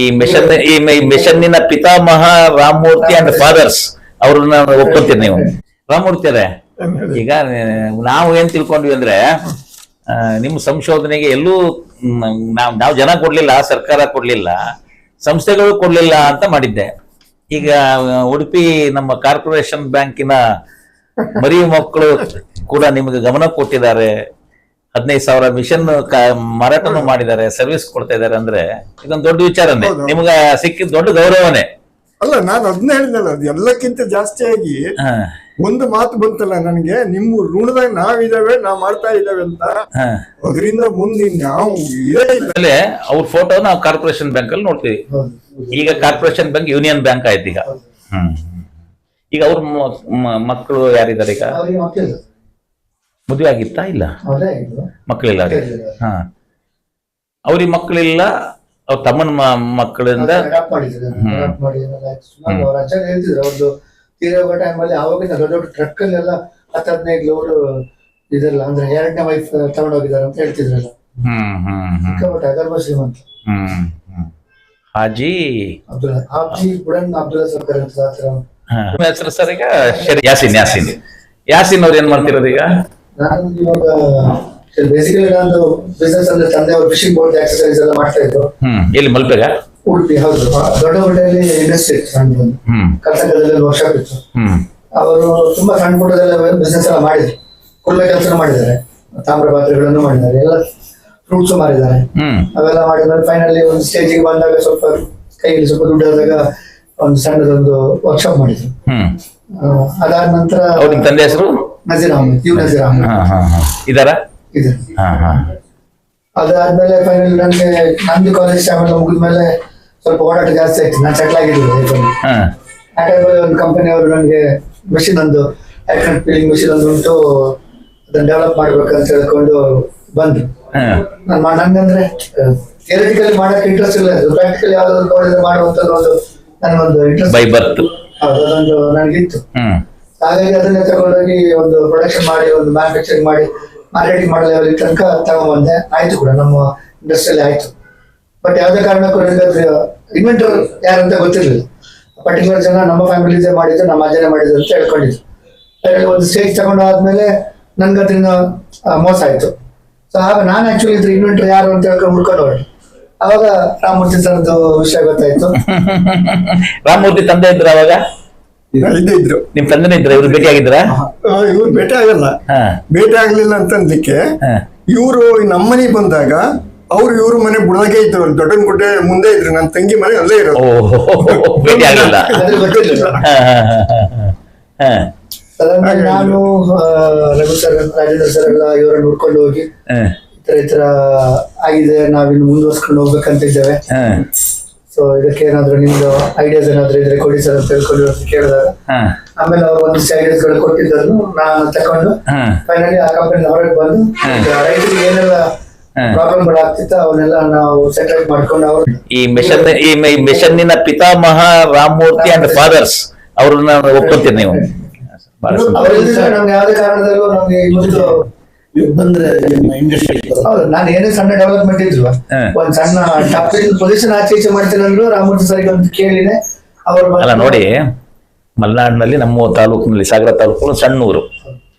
ಈ ಮಿಷನ್, ಈ ಮಿಷನ್ನಿನ ಪಿತಾಮಹ ರಾಮಮೂರ್ತಿ ಅಂಡ್ ಫಾದರ್ಸ್ ಅವ್ರನ್ನ ಒಪ್ಕೊಂತೀನಿ ನೀವು. ರಾಮಮೂರ್ತಿ ಅವರೇ, ಈಗ ನಾವು ಏನ್ ತಿಳ್ಕೊಂಡ್ವಿ ಅಂದ್ರೆ ನಿಮ್ಮ ಸಂಶೋಧನೆಗೆ ಎಲ್ಲೂ ನಾವ್, ನಾವು ಜನ ಕೊಡ್ಲಿಲ್ಲ, ಸರ್ಕಾರ ಕೊಡ್ಲಿಲ್ಲ, ಸಂಸ್ಥೆಗಳು ಕೊಡ್ಲಿಲ್ಲ ಅಂತ ಮಾಡಿದ್ದೆ. ಈಗ ಉಡುಪಿ ನಮ್ಮ ಕಾರ್ಪೊರೇಷನ್ ಬ್ಯಾಂಕಿನ ಮರಿ ಮಕ್ಕಳು ಕೂಡ ನಿಮಗೆ ಗಮನ ಕೊಟ್ಟಿದ್ದಾರೆ. ಹದಿನೈದು ಸಾವಿರ ಮಿಷನ್ ಮಾರಾಟನು ಮಾಡಿದ್ದಾರೆ ಸರ್ವಿಸ್ ಕೊಡ್ತಾ ಇದ್ದಾರೆ ಅಂದ್ರೆ ಇದೊಂದು ದೊಡ್ಡ ವಿಚಾರನೇ. ನಿಮ್ಗೆ ನಿಮ್ಗ ಸಿಕ್ಕಿದ ದೊಡ್ಡ ಗೌರವನೇ. ಅಲ್ಲ ನಾನು ಅದನ್ನ ಹೇಳಿದ್ನಲ್ಲ ಅದು ಎಲ್ಲಕ್ಕಿಂತ ಜಾಸ್ತಿಯಾಗಿ ಒಂದು ಮಾತು ಬಂತಲ್ಲ ನನಗೆ ನಿಮ್ಮ ಋಣದಾಗ ನಾವಿದಾವೆ ನಾವ್ ಮಾಡ್ತಾ ಇದ್ದಾವೆ ಅಂತ. ಅದರಿಂದ ಮುಂದೆ ನಾವು ಅವ್ರ ಫೋಟೋ ನಾವು ಕಾರ್ಪೊರೇಷನ್ ಬ್ಯಾಂಕ್ ಅಲ್ಲಿ ನೋಡ್ತೀವಿ. ಈಗ ಕಾರ್ಪೊರೇಷನ್ ಬ್ಯಾಂಕ್ ಯೂನಿಯನ್ ಬ್ಯಾಂಕ್ ಆಯ್ತು ಈಗ. ಈಗ ಅವ್ರ ಮಕ್ಕಳು ಯಾರಿದ್ದಾರೆ ಈಗ? ಮದುವೆ ಆಗಿತ್ತಾ ಇಲ್ಲ? ಮಕ್ಕಳಿಲ್ಲ ಅವ್ರಿಗೆ? ಹಾ. ಅವ್ರಿಗೆ ಮಕ್ಕಳಿಲ್ಲ ಅವ್ರ ತಮ್ಮನ ಮಕ್ಕಳಿಂದ? ಅವ್ರದ್ದು ತೀರೋಗೋ ಟೈಮಲ್ಲಿ ಆವಾಗಿನ ದೊಡ್ಡ ದೊಡ್ಡ ಟ್ರಕ್ ಅಲ್ಲೆಲ್ಲ ಹತ್ತು ಹದಿನೈದು ಲೋಡ್ ಇದೆಲ್ಲ ಅಂದ್ರೆ ಎರಡನೇ ವೈಫ್ ತಗೊಂಡೋಗಿದ್ದಾರೆ ಅಂತ ಹೇಳ್ತಿದ್ರಲ್ಲ. ಸಿಕ್ಕಾಪಟ್ಟೆ ಅಗರ್ಭ ಶ್ರೀಮಂತ. ಹಾಜಿ? ಅಬ್ದುಲ್ ಆಬ್ಜಿ ಬುಡನ್ ಅಬ್ದುಲ್ಲಾ ಸರ್ಕಾರ ಅಂತ ಹೆಸರು ಸರ್ ಈಗ? ಯಾಸಿನ್ ಯಾಸಿನ್. ಯಾಸಿನ್ ಅವ್ರು ಏನ್ ಮಾಡ್ತಿರೋದು ಈಗ? ನಾನು ಇವಾಗ ಬೇಸಿಕಲಿ ನಾನು ಬಿಸ್ನೆಸ್ ಅಂದ್ರೆ ತಂದೆ ಅವ್ರು ಫಿಶಿಂಗ್ ಬೋಟ್ ಎಕ್ಸರ್ಸೈಸ್ ಎಲ್ಲ ಮಾಡ್ತಾ ಇದ್ರು. ಇಲ್ಲಿ ಎಲ್ಲಿ ಮಲ್ಪೆಗ ಉಡುಪಿ ಹೌದು. ದೊಡ್ಡ ಹೊಟ್ಟೆಯಲ್ಲಿ ಇಂಡಸ್ಟ್ರಿ ಇತ್ತು ಸಣ್ಣದು ಹ್ಮ್. ಕರ್ನಾಟಕದಲ್ಲಿ ವರ್ಕ್ಶಾಪ್ ಇತ್ತು. ಅವರು ತುಂಬಾ ಸಣ್ಣ ಪುಟ್ಟದೆಲ್ಲ ಬಿಸ್ನೆಸ್ ಎಲ್ಲ ಮಾಡಿದ್ರು. ಕುಳ್ಳ ಕೆಲಸ ಮಾಡಿದ್ದಾರೆ. ತಾಮ್ರ ಪಾತ್ರೆಗಳನ್ನು ಮಾಡಿದ್ದಾರೆ. ಎಲ್ಲ ಫ್ರೂಟ್ಸ್ ಮಾರಿದ್ದಾರೆ. ಹ್ಮ್. ಅವೆಲ್ಲ ಮಾಡಿದ್ರೆ ಫೈನಲಿ ಒಂದು ಸ್ಟೇಜಿಗೆ ಬಂದಾಗ ಸ್ವಲ್ಪ ಕೈಯಲ್ಲಿ ಸ್ವಲ್ಪ ದುಡ್ಡು ಆದಾಗ ಒಂದು ಸಣ್ಣದೊಂದು ವರ್ಕ್ಶಾಪ್ ಮಾಡಿದ್ರು. ಅದಾದ ನಂತರ ತಂದೆ ಹೆಸರು? ನಜೀರ್ ಅಹಮದ್ ಯು ನಜೀರ್ ಅಹಮದ್. ಹಾ ಹಾ ಹಾ. ಇದಾರ? ಇದೆ. ಹಾ ಹಾ. ಅದಾದ್ಮೇಲೆ ಫೈನಲ್ ನನಗೆ ನಂದು ಕಾಲೇಜ್ ಟೈಮ್ ಎಲ್ಲ ಮುಗಿದ್ಮೇಲೆ ಸ್ವಲ್ಪ ಓಡಾಟ ಜಾಸ್ತಿ ಆಯ್ತು. ನಾನು ಸೆಟ್ಲ್ ಆಗಿದ್ದೀನಿ ಹಾ. ಆ ಟೈಮಲ್ಲಿ ಒಂದು ಕಂಪನಿ ಅವರು ನನಗೆ ಮೆಷಿನ್ ಒಂದು ಆಕ್ರೆಂಟ್ ಫೀಲಿಂಗ್ ಮೆಷಿನ್ ಒಂದು ಉಂಟು ಅದನ್ನ ಡೆವಲಪ್ ಮಾಡ್ಬೇಕಂತ ಹೇಳ್ಕೊಂಡು ಬಂದ್ರು. ನಾನು ನಂಗಂದ್ರೆ ಥಿಯರಿಟಿಕಲಿ ಮಾಡಕ್ಕೆ ಇಂಟ್ರೆಸ್ಟ್ ಇಲ್ಲ. ಪ್ರಾಕ್ಟಿಕಲಿ ಯಾವ್ದಾದ್ರು ಕಾಲೇಜ್ ಮಾಡುವಂತ ಒಂದು ನನಗೊಂದು ಇಂಟ್ರೆಸ್ಟ್ ಬೈ ಬರ್ತ್. ಅದೊಂದು ನನಗಿತ್ತು. ಹಾಗಾಗಿ ಅದನ್ನೇ ತಗೊಂಡೋಗಿ ಒಂದು ಪ್ರೊಡಕ್ಷನ್ ಮಾಡಿ, ಒಂದು ಮ್ಯಾನುಫ್ಯಾಕ್ಚರಿಂಗ್ ಮಾಡಿ ಮಾರ್ಕೆಟಿಂಗ್ ಮಾಡೋ ಲೆವೆಲ್ ತನಕ ತಗೊಂಡ್ಬಂದೆ ಆಯ್ತು ಕೂಡ, ನಮ್ಮ ಇಂಡಸ್ಟ್ರಿಯಲ್ಲಿ ಆಯ್ತು. ಬಟ್ ಯಾವುದೇ ಕಾರಣಕ್ಕೂ ನನಗೆ ಇನ್ವೆಂಟರ್ ಯಾರಂತ ಗೊತ್ತಿರಲಿಲ್ಲ. ಪರ್ಟಿಕ್ಯುಲರ್ ಜನ ನಮ್ಮ ಫ್ಯಾಮಿಲಿದೇ ಮಾಡಿದ್ದು, ನಮ್ಮ ಅಜ್ಜನೇ ಮಾಡಿದ್ರು ಅಂತ ಹೇಳ್ಕೊಂಡಿದ್ರು. ಅದರಲ್ಲಿ ಒಂದು ಸ್ಟೇಜ್ ತಗೊಂಡಾದ್ಮೇಲೆ ನನ್ಗೆ ಅದರಿಂದ ಮೋಸ ಆಯ್ತು. ಸೊ ಆಗ ನಾನು ಆಕ್ಚುಲಿ ಇದ್ರ ಇನ್ವೆಂಟರ್ ಯಾರು ಅಂತ ಹೇಳ್ಕೊಂಡು ಹುಡ್ಕೊಂಡು ಅವಾಗ ರಾಮಮೂರ್ತಿ ಸರ್ದು ವಿಷಯ ಗೊತ್ತಾಯ್ತು. ರಾಮಮೂರ್ತಿ ತಂದೆ ಇದ್ರು ಅವಾಗ? ಇದೇ ಇದ್ರು. ನಿಮ್ ತಂದೆನೇ ಇದ್ರ ಇವ್ರು ಭೇಟಿ ಆಗಿದ್ರ ಇವ್ರು ಭೇಟಿ ಆಗಲ್ಲ. ಹಾ. ಭೇಟಿ ಆಗ್ಲಿಲ್ಲ ಅಂತ ಅಂದಕ್ಕೆ ಇವರು ನಮ್ಮನೆ ಬಂದಾಗ ಅವ್ರು ಇವ್ರ ಮನೆ ಬುಡದಾಗೆ ಇದ್ರು ದೊಡ್ಡನ್ ಗುಡ್ಡೆ ಮುಂದೆ ಇದ್ರು ನನ್ನ ತಂಗಿ ಮನೆ ಅಲ್ಲೇ ಇರೋದು. ಭೇಟಿ ಆಗಲ್ಲ ನಾನು ರಘು ಸರ್ ರಾಜೇಂದ್ರ ಸರ್ ಎಲ್ಲ ಇವರ ನೋಡ್ಕೊಂಡು ಹೋಗಿ ಈ ತರ ಈ ತರ ಆಗಿದೆ ನಾವಿನ್ನು ಮುಂದುವರ್ಸ್ಕೊಂಡು ಹೋಗ್ಬೇಕಂತ ಇದ್ದೇವೆ. ಹಾ. ಸೊ ಇದಕ್ಕೆ ಏನಾದ್ರು ನಿಮ್ದು ಐಡಿಯಾಸ್ ಏನಾದ್ರು ಇದ್ರೆ ಕೊಡಿ ಸರ್ ಅಂತ ಹೇಳ್ಕೊಂಡು ಅಂತ ಕೇಳಿದಾಗ. ಹಾ. ಆಮೇಲೆ ಅವ್ರು ಒಂದಿಷ್ಟು ಐಡಿಯಾಸ್ಗಳು ಕೊಟ್ಟಿದ್ದನ್ನು ನಾನು ತಕೊಂಡು ಹಾ. ಫೈನಲಿ ಆ ಕಂಪನಿ ಹೊರಗೆ ಬಂದು ಈಗ ರೈತರಿಗೆ ಏನೆಲ್ಲ ಪ್ರಾಬ್ಲಮ್ಗಳು ಆಗ್ತಿತ್ತು ಅವನ್ನೆಲ್ಲ ನಾವು ಸೆಟಲ್ ಮಾಡ್ಕೊಂಡು ಅವ್ರು ಈ ಮಿಷನ್ ಈ ಮಿಷನ್ನಿನ ಪಿತಾಮಹ ರಾಮಮೂರ್ತಿ ಅಂಡ್ ಫಾದರ್ಸ್ ಅವ್ರನ್ನ ಒಪ್ಕೊಂತೀರಿ ನೀವು. ಬಹಳ ಸಂತೋಷ. ಅವರಿದ್ರೆ ನಮ್ಗೆ ಯಾವುದೇ ಕಾರಣದಲ್ಲೂ ನಮ್ಗೆ ಇವತ್ತು ಬಂದ್ರೆ ಇಂಡಸ್ಟ್ರಿ ಹೌದು ನಾನು ಏನೇ ಸಣ್ಣ ಡೆವಲಪ್ಮೆಂಟ್ ಇದ್ರು. ಒಂದ್ ಸಣ್ಣ ಟಾಪ್ ಪೊಸಿಷನ್ ಆಚೆ ಈಚೆ ಮಾಡ್ತೀನಿ ಅಂದ್ರು ರಾಮಮೂರ್ತಿ ಸರ್ಗೆ ಒಂದು ಕೇಳಿದೆ. ಅವ್ರು ಅಲ್ಲ ನೋಡಿ ಮಲೆನಾಡಿನಲ್ಲಿ ನಮ್ಮ ತಾಲೂಕಿನಲ್ಲಿ ಸಾಗರ ತಾಲೂಕು ಒಂದು ಸಣ್ಣ ಊರು.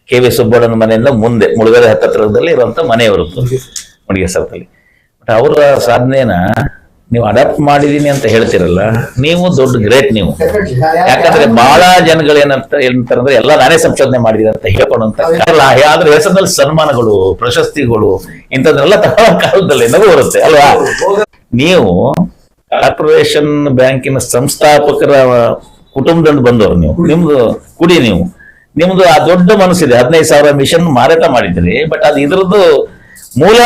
ಕೆ ವಿ ಸುಬ್ಬಣ್ಣನ ಮನೆಯಿಂದ ಮುಂದೆ ಮುಳುಗಡೆ ಹತ್ತತ್ರದಲ್ಲಿ ಇರುವಂತ ಮನೆಯವರದ್ದು ಮುಡಿಗೆ ಸರ್ಕಲ್ಲಿ ಬಟ್ ಅವರ ಸಾಧನೆನ ನೀವು ಅಡಾಪ್ಟ್ ಮಾಡಿದೀನಿ ಅಂತ ಹೇಳ್ತಿರಲ್ಲ, ನೀವು ದೊಡ್ಡ ಗ್ರೇಟ್ ನೀವು. ಯಾಕಂದ್ರೆ ಬಹಳ ಜನಗಳು ಏನಂತ ಏನಂತಾರಂದ್ರೆ ಎಲ್ಲ ನಾನೇ ಸಂಶೋಧನೆ ಮಾಡಿದೀನಿ ಅಂತ ಹೇಳ್ಕೊಂಡಂತ. ಆದ್ರೆ ಹೆಸರಿನಲ್ಲಿ ಸನ್ಮಾನಗಳು, ಪ್ರಶಸ್ತಿಗಳು ಇಂಥದ್ದೆಲ್ಲ ತಗೊಳ್ಳೋ ಕಾಲದಲ್ಲಿ ನಗು ಬರುತ್ತೆ, ಅಲ್ವಾ? ನೀವು ಕಾರ್ಪೊರೇಷನ್ ಬ್ಯಾಂಕಿನ ಸಂಸ್ಥಾಪಕರ ಕುಟುಂಬದಿಂದ ಬಂದವರು ನೀವು. ನಿಮ್ದು ಕುಡಿ ನೀವು. ನಿಮ್ದು ಆ ದೊಡ್ಡ ಮನಸ್ಸಿದೆ. ಹದಿನೈದು ಸಾವಿರ ಮಿಷನ್ ಮಾರಾಟ ಮಾಡಿದ್ರಿ ಬಟ್ ಅದು ಇದ್ರದ್ದು ಮೂಲ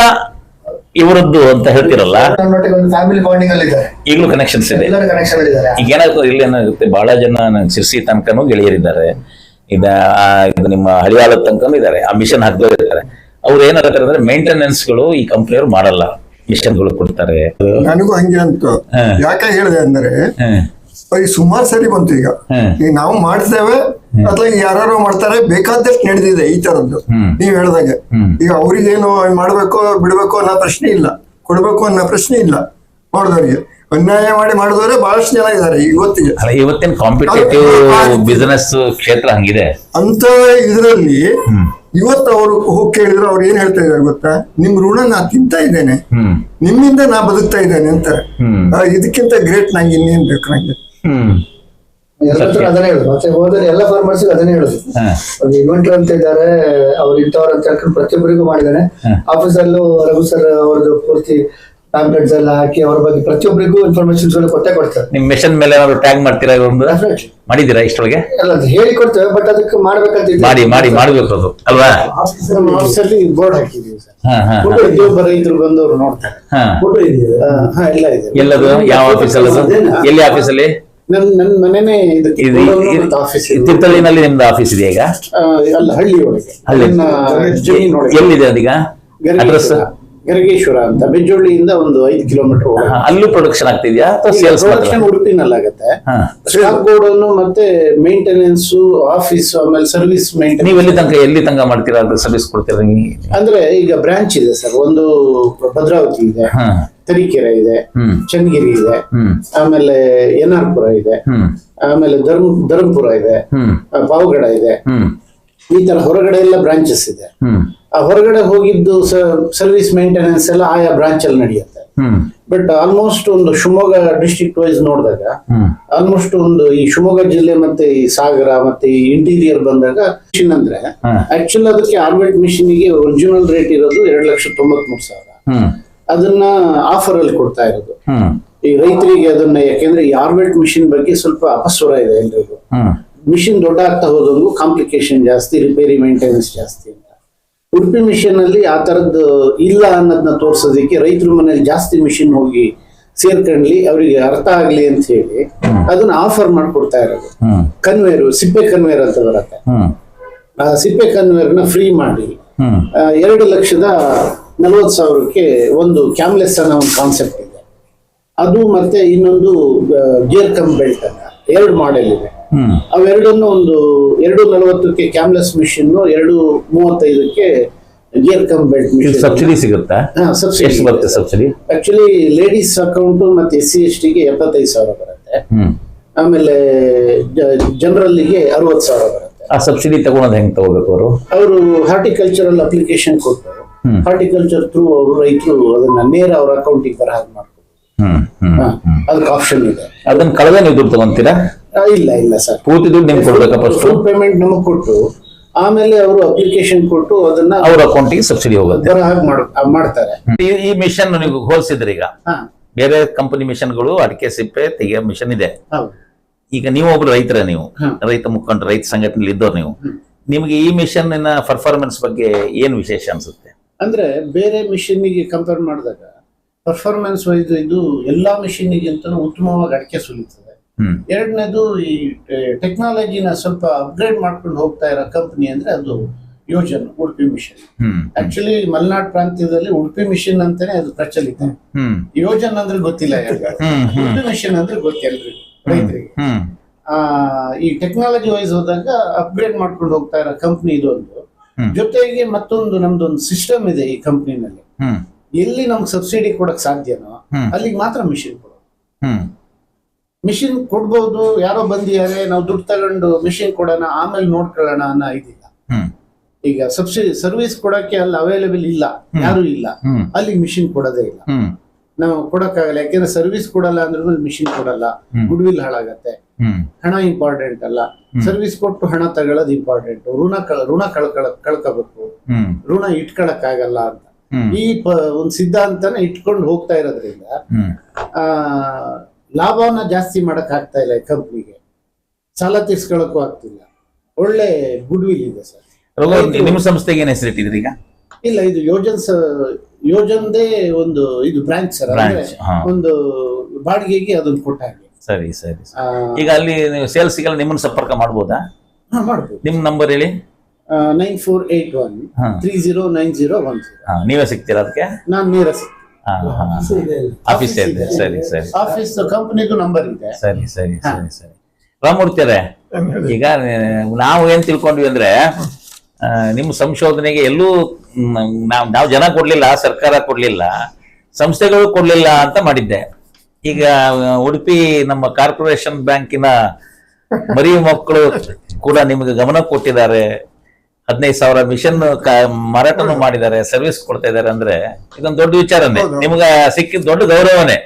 ಇವರದ್ದು ಅಂತ ಹೇಳ್ತಿರಲ್ಲ? ನನ್ನೊಟ್ಟಿಗೆ ಒಂದು ಫ್ಯಾಮಿಲಿ ಬಾಂಡಿಂಗ್ ಅಲ್ಲಿ ಇದ್ದಾರೆ. ಈಗಲೂ ಕನೆಕ್ಷನ್ಸ್ ಇದೆ. ಎಲ್ಲರ ಕನೆಕ್ಷನ್ ಅಲ್ಲಿ ಇದ್ದಾರೆ. ಈಗ ಏನಾಗುತ್ತೆ ಇಲ್ಲಿ ಏನಾಗುತ್ತೆ ಬಹಳ ಜನ ಸಿರ್ಸಿ ಶಿರ್ಸಿ ತನಕನೂ ಗೆಳೆಯರಿದ್ದಾರೆ. ಇದ ಇದು ನಿಮ್ಮ ಹಳಿಯಾಳ ತನಕನೂ ಇದ್ದಾರೆ. ಆ ಮಿಷನ್ ಹಾಕ್ದವ್ರು ಇದ್ದಾರೆ. ಅವ್ರು ಏನಾಗುತ್ತಾರೆ ಅಂದ್ರೆ ಮೇಂಟೆನೆನ್ಸ್ಗಳು ಈ ಕಂಪ್ನಿಯವರು ಮಾಡಲ್ಲ. ಮಿಷನ್ಗಳು ಕೊಡ್ತಾರೆ. ನನಗೂ ಹಂಗೆ ಅಂತ. ಯಾಕೆ ಹೇಳಿದೆ ಅಂದ್ರೆ ಸುಮಾರು ಸರಿ ಬಂತು ಈಗ. ಈಗ ನಾವು ಮಾಡ್ತೇವೆ ಅಥವಾ ಯಾರು ಮಾಡ್ತಾರೆ ಬೇಕಾದಷ್ಟು ನಡೆದಿದೆ ಈ ತರದ್ದು. ನೀವ್ ಹೇಳ್ದಾಗೆ. ಈಗ ಅವ್ರಿಗೇನು ಮಾಡ್ಬೇಕು ಬಿಡ್ಬೇಕು ಅನ್ನೋ ಪ್ರಶ್ನೆ ಇಲ್ಲ. ಕೊಡ್ಬೇಕು ಅನ್ನೋ ಪ್ರಶ್ನೆ ಇಲ್ಲ ಮಾಡಿದವ್ರಿಗೆ. ಅನ್ಯಾಯ ಮಾಡಿ ಮಾಡಿದವರೇ ಬಹಳಷ್ಟು ಜನ ಇದ್ದಾರೆ ಇವತ್ತಿಗೆ. ಇವತ್ತಿನ ಕಾಂಪಿಟೇಟಿವ್ ಬಿಸಿನೆಸ್ ಕ್ಷೇತ್ರ ಹಂಗಿದೆ? ಅಂತ ಇದರಲ್ಲಿ ಇವತ್ತು ಅವರು ಹೋಗಿ ಕೇಳಿದ್ರು ಅವ್ರು ಏನ್ ಹೇಳ್ತಾ ಇದಾರೆ ಗೊತ್ತಾ? ನಿಮ್ ಋಣ ನಾ ತಿಂತಾ ಇದ್ದೇನೆ. ನಿಮ್ಮಿಂದ ನಾ ಬದುಕ್ತಾ ಇದ್ದೇನೆ ಅಂತಾರೆ. ಇದಕ್ಕಿಂತ ಗ್ರೇಟ್ ನಂಗೆ ಇನ್ನೇನ್ ಬೇಕು ನಂಗೆ? ಹ್ಮ್ ಎಲ್ಲ ಅದನ್ನೇ ಹೇಳುದು. ಮತ್ತೆ ಹೋದ್ರೆ ಎಲ್ಲ ಫಾರ್ಮರ್ಸ್ ಅದನ್ನೇ ಹೇಳುದು. ಒಂದು ಇನ್ವೆಂಟರ್ ಅಂತ ಇದ್ದಾರೆ ಅವ್ರು ಇಂಥವ್ರು ಅಂತ ಹೇಳ್ಕೊಂಡು ಪ್ರತಿಯೊಬ್ಬರಿಗೂ ಮಾಡಿದ್ದಾನೆ ಆಫೀಸಲ್ಲೂ ರಘು ಸರ್ ಅವ್ರದ್ದು ಪೂರ್ತಿ ಪ್ಯಾಂಪ್ಲೆಟ್ಸ್ ಎಲ್ಲ ಹಾಕಿ ಅವ್ರ ಬಗ್ಗೆ ಪ್ರತಿಯೊಬ್ಬರಿಗೂ ಇನ್ಫಾರ್ಮೇಶನ್ಸ್ ಎಲ್ಲ ಕೊಟ್ಟೆ ಕೊಡ್ತಾರೆ. ನಿಮ್ ಮೆಷನ್ ಮೇಲೆ ಏನಾದ್ರು ಟ್ಯಾಗ್ ಮಾಡ್ತೀರಾ ಒಂದು Definitely. ಇಷ್ಟೊಳಗೆ ಎಲ್ಲ ಹೇಳಿ ಕೊಡ್ತೇವೆ ಬಟ್ ಅದಕ್ಕೆ ಮಾಡ್ಬೇಕಂತ. ಮಾಡಿ ಮಾಡಿ ಮಾಡ್ಬೇಕು ಅದು ಅಲ್ವಾ? ನಮ್ಮ ಆಫೀಸಲ್ಲಿ ಬೋರ್ಡ್ ಹಾಕಿದೀವಿ ಸರ್. ಹಾ ಹಾ ಹಾ. ಪ್ರತಿಯೊಬ್ಬ ರೈತರು ನೋಡ್ತಾರೆ. ಹಾ. ಎಲ್ಲ ಇದೆ ಎಲ್ಲದು? ಯಾವ ಆಫೀಸಲ್ಲಿ ಅದು ಎಲ್ಲಿ ಆಫೀಸಲ್ಲಿ ನನ್ ನನ್ ಮನೆನೇ ಇದಕ್ಕೆ ಇದು ಆಫೀಸ್ ತಿರ್ತಳ್ಳಿನಲ್ಲಿ ನಿಮ್ದು ಆಫೀಸ್ ಇದೆಯಾ ಈಗ? ಅಲ್ಲ ಹಳ್ಳಿ. ಒಳಗೆ ಹಳ್ಳಿ. ನನ್ನ ಎಲ್ಲಿದೆ ಅದೀಗ? ಅಡ್ರೆಸ್ ಗರಗೇಶ್ವರ ಅಂತ ಬೆಜ್ಜೊಳ್ಳಿಯಿಂದ ಒಂದು ಐದು ಕಿಲೋಮೀಟರ್ ಅಲ್ಲೂ ಪ್ರೊಡಕ್ಷನ್ ಆಗ್ತಿದ್ಯಾ? ಪ್ರೊಡಕ್ಷನ್ ಉಡುಪಿನಲ್ಲಾಗತ್ತೆ. ಆಗುತ್ತೆ ಸ್ಟಾಕ್ ಗೋಡನ್ನು ಮತ್ತೆ ಮೇಂಟೆನೆನ್ಸ್ ಆಫೀಸ್ ಆಮೇಲೆ ಸರ್ವಿಸ್ ಮೇಂಟೆನೆನ್ಸ್ ನೀವು ಎಲ್ಲಿ ತನಕ ಎಲ್ಲಿ ತನಕ ಮಾಡ್ತೀರಾ? ಅದು ಸರ್ವಿಸ್ ಕೊಡ್ತೀರಾ ಅಂದ್ರೆ ಈಗ ಬ್ರಾಂಚ್ ಇದೆ ಸರ್ ಒಂದು ಭದ್ರಾವತಿ ಇದೆ ತರೀಕೆರೆ ಇದೆ ಚನ್ನಗಿರಿ ಇದೆ ಆಮೇಲೆ ಎನ್ ಆರ್ ಪುರ ಇದೆ ಆಮೇಲೆ ಧರ್ಮ ಧರ್ಮಪುರ ಇದೆ ಪಾವಗಡ ಇದೆ. ಈ ತರ ಹೊರಗಡೆ ಎಲ್ಲ ಬ್ರಾಂಚಸ್ ಇದೆ ಹೊರಗಡೆ ಹೋಗಿದ್ದು ಸರ್ವಿಸ್ ಮೇಂಟೆನೆನ್ಸ್ ಎಲ್ಲ ಆಯಾ ಬ್ರಾಂಚ್ ಅಲ್ಲಿ ನಡೆಯುತ್ತೆ. ಬಟ್ ಆಲ್ಮೋಸ್ಟ್ ಒಂದು ಶಿವಮೊಗ್ಗ ಡಿಸ್ಟ್ರಿಕ್ಟ್ ವೈಸ್ ನೋಡಿದಾಗ ಆಲ್ಮೋಸ್ಟ್ ಒಂದು ಈ ಶಿವಮೊಗ್ಗ ಜಿಲ್ಲೆ ಮತ್ತೆ ಈ ಸಾಗರ ಮತ್ತೆ ಈ ಇಂಟೀರಿಯರ್ ಬಂದಾಗ ಮಿಷಿನ್ ಅಂದ್ರೆ. ಆಕ್ಚುಲ್ ಅದಕ್ಕೆ ಆರ್ಬಿಟ್ ಮಿಷಿನ್ಗೆ ಒರಿಜಿನಲ್ ರೇಟ್ ಇರೋದು ಎರಡು ಲಕ್ಷ ತೊಂಬತ್ಮೂರು ಸಾವಿರ. ಅದನ್ನ ಆಫರ್ ಅಲ್ಲಿ ಕೊಡ್ತಾ ಇರೋದು. ಈ ರೈತರಿಗೆ ಅದನ್ನ ಯಾಕೆಂದ್ರೆ ಈ ಆರ್ಬಿಟ್ ಮಿಷಿನ್ ಬಗ್ಗೆ ಸ್ವಲ್ಪ ಅಪಸ್ವರ ಇದೆ ಎಲ್ರಿಗೂ. ಮಿಷಿನ್ ದೊಡ್ಡ ಆಗ್ತಾ ಹೋದಂಗೂ ಕಾಂಪ್ಲಿಕೇಶನ್ ಜಾಸ್ತಿ ರಿಪೇರಿ ಮೇಂಟೆನೆನ್ಸ್ ಜಾಸ್ತಿ ಉಡುಪಿ ಮಿಷನ್ ಅಲ್ಲಿ ಆ ತರದ್ದು ಇಲ್ಲ ಅನ್ನೋದನ್ನ ತೋರ್ಸೋದಕ್ಕೆ ರೈತರ ಮನೇಲಿ ಜಾಸ್ತಿ ಮಿಷಿನ್ ಹೋಗಿ ಸೇರ್ಕೊಂಡ್ಲಿ ಅವರಿಗೆ ಅರ್ಥ ಆಗ್ಲಿ ಅಂತ ಹೇಳಿ ಅದನ್ನ ಆಫರ್ ಮಾಡ್ಕೊಡ್ತಾ ಇರೋದು. ಕನ್ವೇರ್ ಸಿಪ್ಪೆ ಕನ್ವೇರ್ ಅಂತ ಬರುತ್ತೆ. ಆ ಸಿಪ್ಪೆ ನ ಫ್ರೀ ಮಾಡಿ ಎರಡು ಲಕ್ಷದ ನಲವತ್ತು ಸಾವಿರಕ್ಕೆ ಒಂದು ಕ್ಯಾಮ್ಲೆಸ್ ಅನ್ನೋ ಒಂದು ಕಾನ್ಸೆಪ್ಟ್ ಇದೆ. ಅದು ಮತ್ತೆ ಇನ್ನೊಂದು ಗೇರ್ ಕಮ್ ಬೆಲ್ಟ್ ಅಂತ ಎರಡು ಮಾಡೆಲ್ ಇದೆ. ಅವೆರಡನ್ನು ಒಂದು ಎರಡು ನಲವತ್ತಕ್ಕೆ ಕ್ಯಾಮ್ಲೆಸ್ ಮಿಷಿನ್ ಎರಡು ಮೂವತ್ತೈದಕ್ಕೆ gear cum belt machine subsidy ಸಿಗುತ್ತಾ? ಎಷ್ಟು ಬರುತ್ತೆ ಸಬ್ಸಿಡಿ? ಆಕ್ಚುಲಿ ಲೇಡೀಸ್ ಅಕೌಂಟ್ ಮತ್ತೆ ಎಸ್ ಸಿ ಎಸ್ ಟಿಗೆ ಎಪ್ಪತ್ತೈದು ಸಾವಿರ ಬರುತ್ತೆ. ಆಮೇಲೆ ಜನರಲ್ಲಿಗೆ ಅರವತ್ತು ಸಾವಿರ ಬರುತ್ತೆ. ಆ ಸಬ್ಸಿಡಿ ತಗೊಳೋದು ಹೆಂಗ್ ತಗೋಬೇಕು ಅವರು? ಅವರು ಹಾರ್ಟಿಕಲ್ಚರಲ್ ಅಪ್ಲಿಕೇಶನ್ ಕೊಡ್ತಾರೆ ಹಾರ್ಟಿಕಲ್ಚರ್ ಥ್ರೂ ಅವರು ರೈತರು ಅದನ್ನ ನೇರ ಅವ್ರ ಅಕೌಂಟಿಗೆ ಬರ ಹಾಗೆ ಮಾಡ್ತಾರೆ ಅದಕ್ಕೆ ಆಪ್ಷನ್ ಇದೆ. ಅದನ್ನ ಕಳೆದ ನೀವು ದುಡ್ಡು ತಗೊಂತೀರಾ? ಇಲ್ಲ ಇಲ್ಲ ಸರ್. ಪೂರ್ತಿ ದುಡ್ಡು ನಿಮ್ಗೆ ಕೊಡ್ಬೇಕಾ ಫಸ್ಟ್ ಫುಲ್ ಪೇಮೆಂಟ್ ನಮಗೆ ಕೊಟ್ಟು ಆಮೇಲೆ ಅವರು ಅಪ್ಲಿಕೇಶನ್ ಕೊಟ್ಟು ಅದನ್ನ ಅವ್ರ ಅಕೌಂಟಿಗೆ ಸಬ್ಸಿಡಿ ಹೋಗುತ್ತೆ. ಬರ ಹಾಗೆ ಮಾಡ್- ಮಾಡ್ತಾರೆ. ಈ- ಈ ಮಿಷನ್ ನೀವು ಹೋಲಿಸಿದ್ರಿ ಈಗ? ಹಾ. ಬೇರೆ ಕಂಪನಿ ಮಿಷನ್ಗಳು ಅಡಿಕೆ ಸಿಪ್ಪೆ ತೆಗೆಯೋ ಮಿಷನ್ ಇದೆ. ಹೌದು. ಈಗ ನೀವು ಒಬ್ರು ರೈತರ ನೀವು ಹ್ಮ್. ರೈತ ಮುಖಂಡ ರೈತ ಸಂಘಟನೆಯಲ್ಲಿ ಇದ್ದವ್ರು ನೀವು ನಿಮಗೆ ಈ ಮಿಷನ್ ಪರ್ಫಾರ್ಮೆನ್ಸ್ ಬಗ್ಗೆ ಏನು ವಿಶೇಷ ಅನ್ಸುತ್ತೆ? ಅಂದ್ರೆ ಬೇರೆ ಮಿಷಿನ್ಗೆ ಕಂಪೇರ್ ಮಾಡಿದಾಗ ಪರ್ಫಾರ್ಮೆನ್ಸ್ ವೈಸ್ ಇದು ಎಲ್ಲಾ ಮಿಷಿನ್ ಗಿಂತ ಉತ್ತಮವಾಗಿ ಅಡಿಕೆ ಸುಲಿತದೆ. ಎರಡನೇದು ಈ ಟೆಕ್ನಾಲಜಿನ ಸ್ವಲ್ಪ ಅಪ್ಗ್ರೇಡ್ ಮಾಡ್ಕೊಂಡು ಹೋಗ್ತಾ ಇರೋ ಕಂಪನಿ ಅಂದ್ರೆ ಅದು ಯೋಜನ್ ಉಡುಪಿ ಮಿಷನ್ ಆಕ್ಚುಲಿ ಮಲೆನಾಡ್ ಪ್ರಾಂತ್ಯದಲ್ಲಿ ಉಡುಪಿ ಮಿಷನ್ ಅಂತಾನೆ ಅದು ಪ್ರಚಲಿತ. ಯೋಜನ್ ಅಂದ್ರೆ ಗೊತ್ತಿಲ್ಲ. ಉಡುಪಿ ಮಿಷನ್ ಅಂದ್ರೆ ಗೊತ್ತೆಲ್ರಿ ರೈತರಿಗೆ. ಆ, ಈ ಟೆಕ್ನಾಲಜಿ ವೈಸ್ ಹೋದಾಗ ಅಪ್ಗ್ರೇಡ್ ಮಾಡ್ಕೊಂಡು ಹೋಗ್ತಾ ಇರೋ ಕಂಪ್ನಿ ಇದೊಂದು. ಜೊತೆಗೆ ಮತ್ತೊಂದು ನಮ್ದೊಂದು ಸಿಸ್ಟಮ್ ಇದೆ ಈ ಕಂಪ್ನಿನಲ್ಲಿ ಎಲ್ಲಿ ನಮ್ಗೆ ಸಬ್ಸಿಡಿ ಕೊಡಕ್ ಸಾಧ್ಯನೋ. ಅಲ್ಲಿಗೆ ಮಾತ್ರ ಮಿಷಿನ್ ಕೊಡೋದು. ಹ್ಮ್. ಮಿಷಿನ್ ಕೊಡ್ಬೋದು ಯಾರೋ ಬಂದಿದ್ದಾರೆ ನಾವು ದುಡ್ಡು ತಗೊಂಡು ಮಿಷಿನ್ ಕೊಡೋಣ ಆಮೇಲೆ ನೋಡ್ಕೊಳ್ಳೋಣ ಅನ್ನೋ ಇದಿಲ್ಲ. ಈಗ ಸಬ್ಸಿಡಿ ಸರ್ವಿಸ್ ಕೊಡಕ್ಕೆ ಅಲ್ಲಿ ಅವೈಲೇಬಲ್ ಇಲ್ಲ ಯಾರು ಇಲ್ಲ. ಅಲ್ಲಿ ಮಿಷಿನ್ ಕೊಡೋದೇ ಇಲ್ಲ. ನಾವು ಕೊಡಕ್ಕಾಗಲ್ಲ ಯಾಕೆಂದ್ರೆ ಸರ್ವಿಸ್ ಕೊಡಲ್ಲ ಅಂದ್ರೆ ಮಿಷಿನ್ ಕೊಡಲ್ಲ. ಗುಡ್ ವಿಲ್ ಹಾಳಾಗತ್ತೆ. ಹಣ ಇಂಪಾರ್ಟೆಂಟ್ ಅಲ್ಲ. ಸರ್ವಿಸ್ ಕೊಟ್ಟು ಹಣ ತಗೊಳ್ಳೋದು ಇಂಪಾರ್ಟೆಂಟ್ ಋಣ ಋಣ ಕಳ್ಕೊಳ ಕಳ್ಕೋಬೇಕು. ಋಣ ಇಟ್ಕೊಳಕ್ ಆಗಲ್ಲ ಅಂತ ಈ ಒಂದು ಸಿದ್ಧಾಂತನ ಇಟ್ಕೊಂಡು ಹೋಗ್ತಾ ಇರೋದ್ರಿಂದ ಆ ಲಾಭವನ್ನ ಜಾಸ್ತಿ ಮಾಡಕ್ ಆಗ್ತಾ ಇಲ್ಲ ಕಂಪ್ನಿಗೆ. ಸಾಲ ತೀರ್ಸ್ಕೊಳಕ್ಕೂ ಆಗ್ತಿಲ್ಲ. ಒಳ್ಳೆ ಗುಡ್ ವಿಲ್ ಇದೆ ಸರ್. ನಿಮ್ಮ ಸಂಸ್ಥೆಗೆ ಏನು ಹೆಸರಿಟ್ಟಿದ್ರಿ ಈಗ? ಇಲ್ಲ ಇದು ಯೋಜನ್ಸ್ ಯೋಜನ್ದೇ ಒಂದು ಇದು ಬ್ರಾಂಚ್ ಸರ್. ಅಂದ್ರೆ ಒಂದು ಬಾಡಿಗೆಗೆ ಅದನ್ನ ಕೊಟ್ಟ ಹಾಗೆ. ಸರಿ ಸರಿ. ಈಗ ಅಲ್ಲಿ ನೀವು ಸೇಲ್ಸ್ ಸಿಗಲ್ಲ ನಿಮ್ಮನ್ನ ಸಂಪರ್ಕ ಮಾಡ್ಬೋದಾ? ಹಾ, ಮಾಡ್ಬೋದು. ನಿಮ್ ನಂಬರ್ ಹೇಳಿ. Nine four eight one. Three zero nine zero one zero ನೀವೇ ಸಿಗ್ತೀರಾ ಅದಕ್ಕೆ? ನಾನು ನೇರ ಸಿಗ್ತೀನಿ. ಹಾ, ಹಾ. ಆಫೀಸ್ ಇದೆ ಸರಿ ಸರಿ. ಆಫೀಸ್ ಕಂಪನಿಗೂ ನಂಬರ್ ಇದೆ. ಸರಿ ಸರಿ ಸರಿ ಸರಿ. ರಾಮಮೂರ್ತಿ ಅವರೇ ಈಗ ನಾವು ಏನ್ ತಿಳ್ಕೊಂಡ್ವಿ ಅಂದ್ರೆ ನಿಮ್ಮ ಸಂಶೋಧನೆಗೆ ಎಲ್ಲೂ ನಾವ್ ನಾವ್ ನಾವು ಜನ ಕೊಡ್ಲಿಲ್ಲ ಸರ್ಕಾರ ಕೊಡ್ಲಿಲ್ಲ ಸಂಸ್ಥೆಗಳು ಕೊಡ್ಲಿಲ್ಲ ಅಂತ ಮಾಡಿದ್ದೆ. ಈಗ ಉಡುಪಿ ನಮ್ಮ ಕಾರ್ಪೊರೇಷನ್ ಬ್ಯಾಂಕಿನ ಮರಿ ಮಕ್ಕಳು ಕೂಡ ನಿಮಗೆ ಗಮನ ಕೊಟ್ಟಿದ್ದಾರೆ. ಹದಿನೈದು ಸಾವಿರ ಮಿಷನ್ ಮಾರಾಟನು ಮಾಡಿದ್ದಾರೆ ಸರ್ವಿಸ್ ಕೊಡ್ತಾ ಇದ್ದಾರೆ ಅಂದ್ರೆ ಇದೊಂದು ದೊಡ್ಡ ವಿಚಾರನೇ. ನಿಮ್ಗೆ ನಿಮ್ಗ ಸಿಕ್ಕಿದ ದೊಡ್ಡ ಗೌರವನೇ.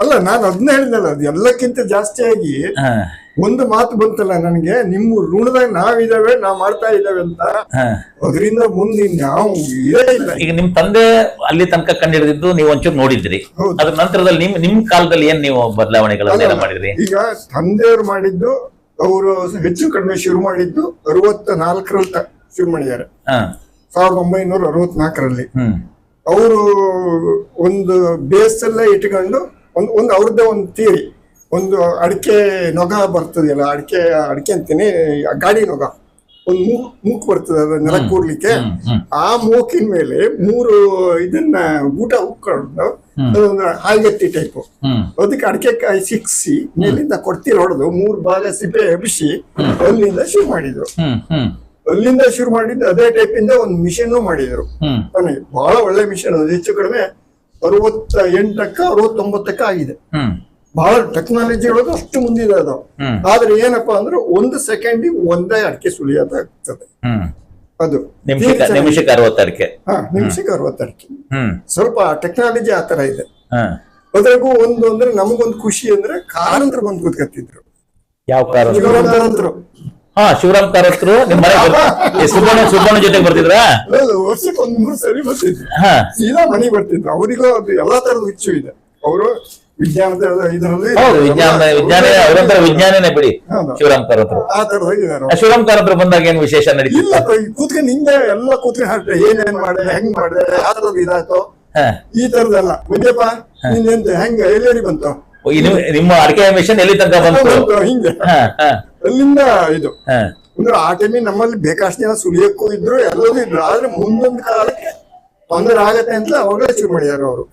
ಅಲ್ಲ ನಾನು ಅದನ್ನ ಹೇಳಿದಲ್ಲ ಅದು ಎಲ್ಲಕ್ಕಿಂತ ಜಾಸ್ತಿಯಾಗಿ ಆಗಿ ಒಂದು ಮಾತು ಬಂತಲ್ಲ ನನಗೆ ನಿಮ್ಮ ಋಣದಾಗ ನಾವಿದಾವೆ ನಾವ್ ಮಾಡ್ತಾ ಇದ್ದಾವೆ ಅಂತ. ಅದರಿಂದ ಮುಂದೆ ನಾವು ಇದೇ ಇಲ್ಲ. ಈಗ ನಿಮ್ ತಂದೆ ಅಲ್ಲಿ ತನಕ ಕಂಡಿಡಿದಿದ್ದು ನೀವು ಒಂಚೂರು ನೋಡಿದ್ರಿ. ಅದ್ರ ನಂತರದಲ್ಲಿ ನಿಮ್ ನಿಮ್ ಕಾಲದಲ್ಲಿ ಏನ್ ನೀವು ಬದಲಾವಣೆಗಳನ್ನ ಮಾಡಿದ್ರಿ? ಈಗ ತಂದೆಯವರು ಮಾಡಿದ್ದು ಅವರು ಹೆಚ್ಚು ಕಡಿಮೆ ಶುರು ಮಾಡಿದ್ದು ಅರವತ್ತ ನಾಲ್ಕರಲ್ಲಿ ಶುರು ಮಾಡಿದ್ದಾರೆ. ಸಾವಿರದ ಒಂಬೈನೂರ ಅರವತ್ನಾಲ್ಕರಲ್ಲಿ ಅವರು ಒಂದು ಬೇಸ್ ಎಲ್ಲ ಇಟ್ಕೊಂಡು ಒಂದು ಒಂದು ಅವ್ರದ್ದೇ ಒಂದು ಥಿಯರಿ ಒಂದು ಅಡಿಕೆ ನೊಗ ಬರ್ತದಲ್ಲ ಅಡಿಕೆ ಅಡಿಕೆ ಅಂತೀನಿ ಗಾಡಿ ನೊಗ. ಒಂದು ಮೂಕ್ ಮೂಕ್ ಬರ್ತದೆ ಅದ ನೆಲ ಕೂರ್ಲಿಕ್ಕೆ. ಆ ಮೂಕಿನ ಮೇಲೆ ಮೂರು ಇದನ್ನ ಊಟ ಉಕ್ಕೊಂಡು ಅದೊಂದು ಹಾಯ್ಗತ್ತಿ ಟೈಪ್ ಅದಕ್ಕೆ ಅಡಿಕೆ ಕಾಯಿ ಸಿಕ್ಸಿ ಮೇಲಿಂದ ಕೊಡ್ತೀರ ಹೊಡೆದು ಮೂರು ಭಾಗ ಸಿಪ್ಪೆ ಎಬ್ಬಿಸಿ ಅಲ್ಲಿಂದ ಶುರು ಮಾಡಿದ್ರು. ಅಲ್ಲಿಂದ ಶುರು ಮಾಡಿದ್ದು ಅದೇ ಟೈಪ್ ಇಂದ ಒಂದು ಮಿಷನ್ ಮಾಡಿದ್ರು. ಬಹಳ ಒಳ್ಳೆ ಮಿಷನ್ ಅದು. ಹೆಚ್ಚು ಕಡಿಮೆ ಅರವತ್ತ ಎಂಟಕ್ಕ ಅರವತ್ತೊಂಬತ್ತಕ್ಕ ಆಗಿದೆ. ಬಹಳ ಟೆಕ್ನಾಲಜಿ ಒಳಗೆ ಅಷ್ಟು ಮುಂದಿದೆ ಅದು. ಆದ್ರೆ ಏನಪ್ಪಾ ಅಂದ್ರೆ ಒಂದು ಸೆಕೆಂಡಿಗೆ ಒಂದೇ ಅಡಿಕೆ ಸುಲಿಯೋದಾಗ್ತದೆ ಆಗ್ತದೆ. ಅದು. ನಿಮಿಷಕ್ಕೆ ಹಾ ನಿಮಿಷಕ್ಕೆ ಅರವತ್ತು ಅಡಿಕೆ ಸ್ವಲ್ಪ ಟೆಕ್ನಾಲಜಿ ಆ ತರ ಇದೆ. ಅದ್ರಗೂ ಒಂದು ಅಂದ್ರೆ ನಮಗೊಂದು ಖುಷಿ ಅಂದ್ರೆ ಕಾರಂತ್ರ ಬಂದು ಕೂತ್ಕತ್ತಿದ್ರು. ಯಾವ ಕಾರಂತರು. ಹಾ ಶಿವರಾಮ್ ಕಾರತ್ರು ನಿಮ್ ಮನೆ ಸುಬ್ಬಣ್ಣ ಸುಬ್ಬಣ್ಣ ಜೊತೆಗೆ ಬರ್ತಿದ್ರ? ವರ್ಷಕ್ಕೆ ಒಂದ್ ಮೂರು ಸರಿ ಬರ್ತಿದ್ರು ಹಾ. ಸೀದಾ ಮನೆಗೆ ಬರ್ತಿದ್ರು. ಅವರಿಗೂ ಅದು ಎಲ್ಲಾ ತರದ ಹುಚ್ಚು ಇದೆ. ಅವರು ವಿಜ್ಞಾನದ ಇದರಲ್ಲಿ ಹೌದು ವಿಜ್ಞಾನ ವಿಜ್ಞಾನ ಅವರಂತರ ವಿಜ್ಞಾನನೇ ಬಿಡಿ. ಶಿವರಾಮ್ ಕಾರತ್ರು ಆ ತರದ ಇದಾರೆ ಶಿವರಾಮ್ ಕಾರತ್ರು ಬಂದಾಗ ಏನ್ ವಿಶೇಷ ನಡೀತಿತ್ತು? ಇಲ್ಲ ಕೂತ್ಕೊಂಡು ಹಿಂಗೆ ಎಲ್ಲ ಕೂತ್ಕೊಂಡು ಹಾಡ್ತಾರೆ ಏನೇನ್ ಮಾಡಿದ್ರೆ ಹೆಂಗ್ ಮಾಡಿದ್ರೆ ಆ ತರದ್ ಇದಾಯ್ತು. ಈ ತರದೆಲ್ಲ ಮುಂದೆಪ್ಪ ನೀನೆಂತ ಹೆಂಗ ಎಲ್ಲೇರಿ ಬಂತು? ನಿಮ್ಮ ಅಡಿಕೆ ಮಿಷನ್ ಎಲ್ಲಿ ತನಕ ಬಂತು? ಹಿಂಗೆ. ಅಲ್ಲಿಂದ ಇದು. ಅಂದ್ರೆ ಆ ಟೈಮಿ ನಮ್ಮಲ್ಲಿ ಬೇಕಾಷ್ಟು ಜನ ಸುಲಿಯಕ್ಕೂ ಇದ್ರು ಎಲ್ಲದೂ ಇದ್ರು. ಆದ್ರೆ ಮುಂದೊಂದು ಕಾಲಕ್ಕೆ ತೊಂದರೆ ಆಗತ್ತೆ ಅಂತ ಅವಾಗಲೇ ಶುರು ಮಾಡ್ಯಾರ ಅವರು.